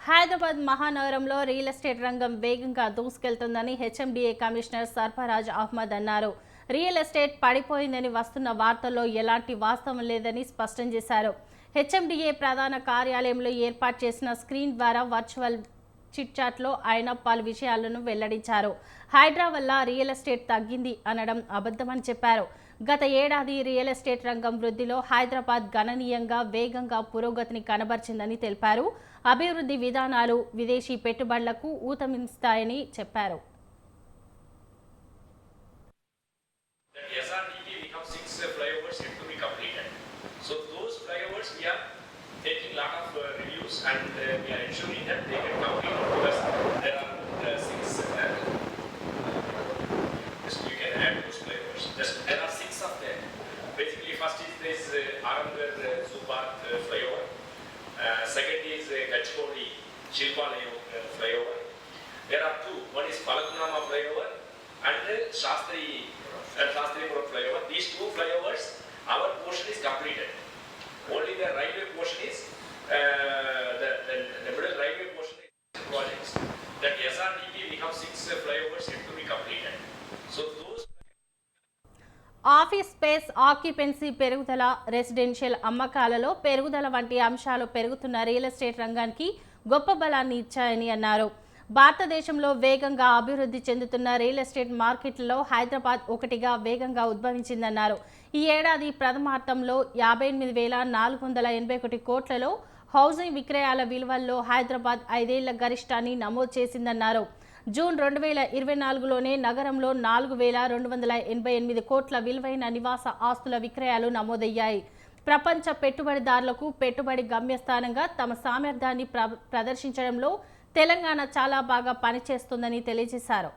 హైదరాబాద్ మహానగరంలో real estate రంగం వేగంగా దూసుకెళ్తుందని హెచ్ఎండిఏ కమిషనర్ సర్ఫరాజ్ అహ్మద్ అన్నారు. రియల్ ఎస్టేట్ పడిపోయిందని వస్తున్న వార్తల్లో ఎలాంటి వాస్తవం లేదని స్పష్టం చేశారు. హెచ్ఎండిఏ ప్రధాన కార్యాలయంలో ఏర్పాటు చేసిన స్క్రీన్ ద్వారా వర్చువల్ చిట్చాట్లో ఆయన పలు విషయాలను వెల్లడించారు. హైడ్రా వల్ల రియల్ ఎస్టేట్ తగ్గింది అనడం అబద్ధమని చెప్పారు. గత ఏడాది రియల్ ఎస్టేట్ రంగం వృద్ధిలో హైదరాబాద్ గణనీయంగా వేగంగా పురోగతిని కనబర్చిందని తెలిపారు. అభివృద్ధి విధానాలు విదేశీ పెట్టుబడులకు ఊతమిస్తాయని చెప్పారు. So those flyovers first is this uh, uh, uh, flyover. Uh, second is uh, Shilpalayam uh, flyover. There are two. One is Palakunama flyover and uh, Shastri uh, Shastripuram flyover. These two flyovers, our portion is completed. Only the railway portion is uh, the, the, the middle railway portion projects. That SRTP we have six uh, flyovers yet to be completed. Office space occupancy పెరుగుదల residential అమ్మకాలలో పెరుగుదల వంటి అంశాలు పెరుగుతున్న real estate రంగానికి గొప్ప బలాన్ని ఇచ్చాయని అన్నారు. భారతదేశంలో వేగంగా అభివృద్ధి చెందుతున్న రియల్ ఎస్టేట్ మార్కెట్లలో హైదరాబాద్ ఒకటిగా వేగంగా ఉద్భవించిందన్నారు. ఈ ఏడాది ప్రథమార్థంలో యాభై ఎనిమిది వేల నాలుగు వందల ఎనభై ఒకటి కోట్లలో హౌసింగ్ విక్రయాల విలువల్లో హైదరాబాద్ ఐదేళ్ళ గరిష్టాన్ని నమోదు చేసిందన్నారు. జూన్ రెండు వేల ఇరవై నాలుగులోనే నగరంలో నాలుగు వేల రెండు వందల ఎనభై ఎనిమిది కోట్ల విలువైన నివాస ఆస్తుల విక్రయాలు నమోదయ్యాయి. ప్రపంచ పెట్టుబడిదారులకు పెట్టుబడి గమ్యస్థానంగా తమ సామర్థ్యాన్ని ప్ర ప్రదర్శించడంలో తెలంగాణ చాలా బాగా పనిచేస్తుందని తెలియజేశారు.